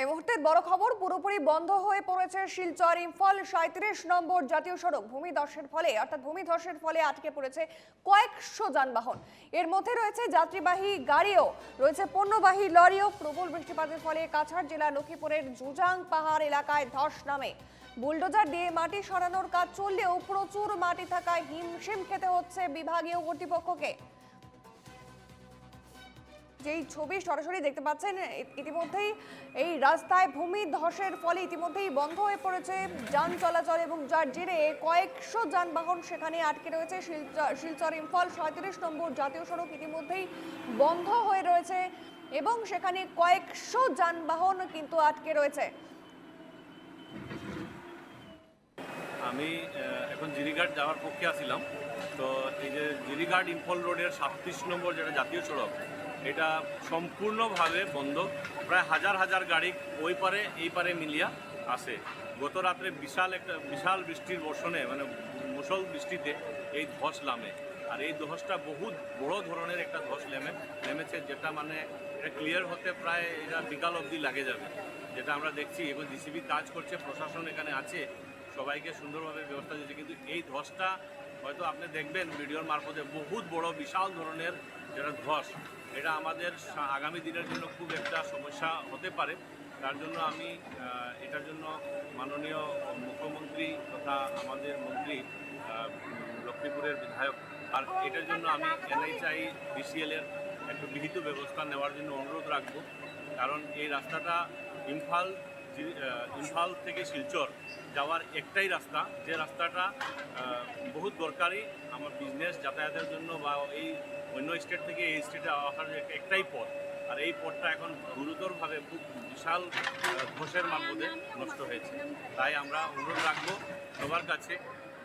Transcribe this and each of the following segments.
এই মুহূর্তের বড় খবর, পুরোপুরি বন্ধ হয়ে পড়েছে শিলচর ইম্ফল। সাঁত্রিশ নম্বর জাতীয় সড়ক ভূমিধসের ফলে, অর্থাৎ ভূমিধসের ফলে আটকে পড়েছে কয়েকশো যানবাহন। এর মধ্যে রয়েছে যাত্রীবাহী গাড়িও, রয়েছে পণ্যবাহী লরিও। প্রবল বৃষ্টিপাতের ফলে কাছাড় জেলা লক্ষ্মীপুরের জুজাং পাহাড় এলাকায় ধস নামে। বুলডোজার দিয়ে মাটি সরানোর কাজ চললেও প্রচুর মাটি থাকায় হিমশিম খেতে হচ্ছে বিভাগীয় কর্তৃপক্ষকে। যেই ছবি সরাসরি দেখতে পাচ্ছেন ইতিমধ্যেই এই রাস্তায় ভূমি ধসের ফলে ইতিমধ্যেই বন্ধ হয়ে পড়েছে যান চলাচল এবং যার জেরে কয়েকশো যানবাহন সেখানে আটকে রয়েছে। শিলচর ইম্ফল সাঁত্রিশ নম্বর জাতীয় সড়ক ইতিমধ্যেই বন্ধ হয়ে রয়েছে এবং সেখানে কয়েকশো যানবাহন কিন্তু আটকে রয়েছে। আমি এখন জিরিঘাট যাওয়ার পক্ষে আসছিলাম তো এই যে জিরিঘাট ইম্ফল রোডের সাতত্রিশ নম্বর যেটা জাতীয় সড়ক এটা সম্পূর্ণভাবে বন্ধ। প্রায় হাজার হাজার গাড়ি ওই পারে, এই পারে মিলিয়া আসে গত রাত্রে বিশাল একটা, বিশাল বৃষ্টির বর্ষণে মানে মুসল বৃষ্টিতে এই ধস নামে। আর এই ধসটা বহুত বড় ধরনের একটা ধস নেমে, নেমেছে যেটা মানে এটা ক্লিয়ার হতে প্রায় এটা বিকাল অবধি লাগে যাবে। যেটা আমরা দেখছি, এবং জিসিবি কাজ করছে, প্রশাসন এখানে আছে, সবাইকে সুন্দরভাবে ব্যবস্থা দিচ্ছে কিন্তু এই ধসটা হয়তো আপনি দেখবেন, ভিডিওর মারফতে বহুত বড়, বিশাল ধরনের যেটা ধস। এটা আমাদের আগামী দিনের জন্য খুব একটা সমস্যা হতে পারে। তার জন্য আমি এটার জন্য মাননীয় মুখ্যমন্ত্রী তথা আমাদের মন্ত্রী লক্ষ্মীপুরের বিধায়ক, আর এটার জন্য আমি এনআইচআই বিসিএলের একটা বিহিত ব্যবস্থা নেওয়ার জন্য অনুরোধ রাখব। কারণ এই রাস্তাটা ইম্ফাল ইম্ফাল থেকে শিলচর যাওয়ার একটাই রাস্তা। যে রাস্তাটা বহুত দরকারি আমার বিজনেস যাতায়াতের জন্য বা এই অন্য স্টেট থেকে এই স্টেটে আসার একটাই পথ। আর এই পথটা এখন গুরুতরভাবে খুব বিশাল ধসের মারফতে নষ্ট হয়েছে। তাই আমরা অনুরোধ রাখব সবার কাছে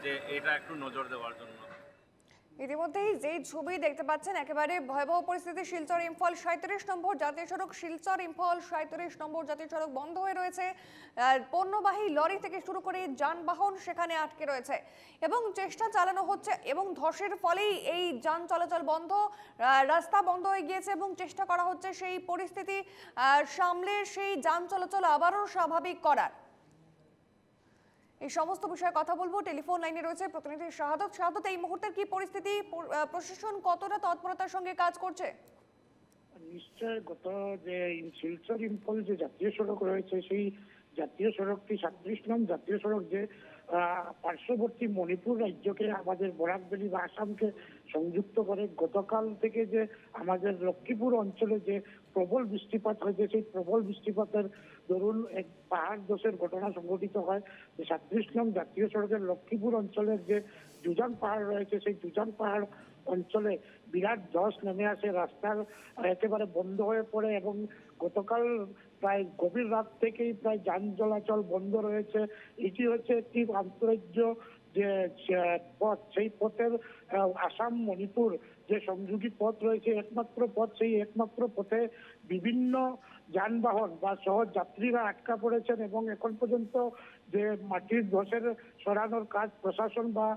যে এটা একটু নজর দেওয়ার জন্য। ইতিমধ্যেই যেই ছবি দেখতে পাচ্ছেন, একেবারে ভয়াবহ পরিস্থিতি। শিলচর ইম্ফল সাঁত্রিশ নম্বর জাতীয় সড়ক, শিলচর ইম্ফল সাঁত্রিশ নম্বর জাতীয় সড়ক বন্ধ হয়ে রয়েছে। পণ্যবাহী লরি থেকে শুরু করে যানবাহন সেখানে আটকে রয়েছে। এবং চেষ্টা চালানো হচ্ছে এবং ধসের ফলেই এই যান চলাচল বন্ধ রাস্তা বন্ধ হয়ে গিয়েছে এবং চেষ্টা করা হচ্ছে সেই পরিস্থিতি সামলে সেই যান চলাচল আবারও স্বাভাবিক করার। এই সমস্ত বিষয়ে কথা বলব। টেলিফোন লাইনে রয়েছে প্রতিনিধি শাহাদত। শাহাদত, এই মুহূর্তের কি পরিস্থিতি? প্রশাসন কতটা তৎপরতার সঙ্গে কাজ করছে? নিশ্চয় গত যে শিলচর ইম্ফল যে জাতীয় সড়ক রয়েছে, সেই জাতীয় সড়কটি সাতত্রিশ নং জাতীয় সড়ক যে পার্শ্ববর্তী মণিপুর রাজ্যকে আমাদের বরাকবেলি বা আসামকে সংযুক্ত করে, গতকাল থেকে যে আমাদের লক্ষ্মীপুর অঞ্চলে যে প্রবল বৃষ্টিপাত হয়েছে, সেই প্রবল বৃষ্টিপাতের দরুন এক পাহাড় দোষের ঘটনা সংঘটিত হয়। সাতত্রিশ নং জাতীয় সড়কের লক্ষ্মীপুর অঞ্চলের যে দুজান পাহাড় রয়েছে, সেই দুজান পাহাড় অঞ্চলে বিরাট ধস নেমে আসে, রাস্তার একেবারে বন্ধ হয়ে পড়ে এবং গতকাল প্রায় গভীর রাত থেকেই প্রায় যান চলাচল বন্ধ রয়েছে। এটি হচ্ছে একটি আন্তরাজ্য যে পথ, সেই পথের আসাম মণিপুর যে সংযোগী পথ রয়েছে, একমাত্র পথ, সেই একমাত্র পথে বিভিন্ন যানবাহন বা সহজ যাত্রীরা আটকা পড়েছেন এবং এখন পর্যন্ত যে মাটির ধসের সরানোর কাজ প্রশাসন বা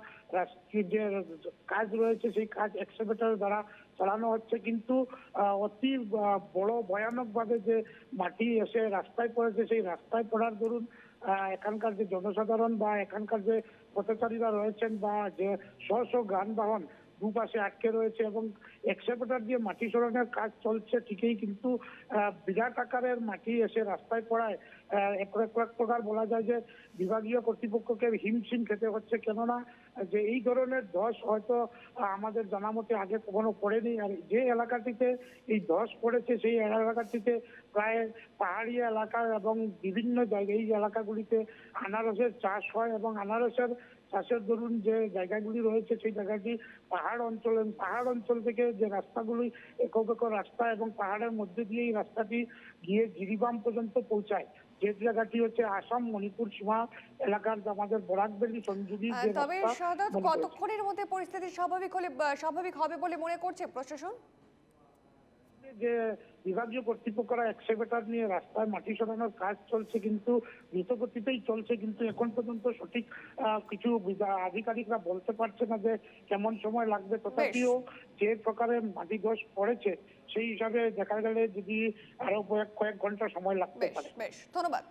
যে কাজ রয়েছে, সেই কাজ এক্সিভেটর দ্বারা চালানো হচ্ছে। কিন্তু অতি বড় ভয়ানক ভাবে যে মাটি এসে রাস্তায় পড়েছে, সেই রাস্তায় পড়ার দরুন এখানকার যে জনসাধারণ বা এখানকার যে পথচারীরা রয়েছেন বা যে স্ব স্ব যানবাহন দুপাশে আটকে রয়েছে এবং এক্সেভেটর দিয়ে মাটি সরানোর কাজ চলছে ঠিকই, কিন্তু বিরাট আকারের মাটি এসে রাস্তায় পড়ায় এক এক প্রকার বলা যায় যে বিভাগীয় কর্তৃপক্ষকে হিমশিম খেতে হচ্ছে। কেননা, যে এই ধরনের ধস হয়তো আমাদের জানা মতে আগে কখনো পড়েনি। আর যে এলাকাটিতে এই ধস পড়েছে, সেই এলাকাটিতে প্রায় পাহাড়ি এলাকা এবং বিভিন্ন জায়গায় এই এলাকাগুলিতে আনারসের চাষ হয় এবং আনারসের চাষের ধরুন যে জায়গাগুলি রয়েছে সেই জায়গাটি পাহাড় অঞ্চল পাহাড় অঞ্চল থেকে যে রাস্তাগুলি একক একক রাস্তা এবং পাহাড়ের মধ্যে দিয়ে এই রাস্তাটি গিয়ে জিরিবাম পর্যন্ত পৌঁছায়। যে জায়গাটি হচ্ছে আসাম মণিপুর সীমা এলাকার আমাদের বরাক ভ্যালি সংযোগী তবে কতক্ষণের মধ্যে পরিস্থিতি স্বাভাবিক হলে স্বাভাবিক হবে বলে মনে করছে প্রশাসন? যে বিভাগীয় কর্তৃপক্ষরা এক্সেভেটার নিয়ে রাস্তায় মাটি সরানোর কাজ চলছে কিন্তু দ্রুতগতিতেই চলছে কিন্তু এখন পর্যন্ত সঠিক আহ, কিছু আধিকারিকরা বলতে পারছে না যে কেমন সময় লাগবে। তথাপিও যে প্রকারে মাটি ধস পড়েছে সেই হিসাবে দেখা গেলে যদি আরও কয়েক কয়েক ঘণ্টা সময় লাগতে পারে। বেশ ধন্যবাদ।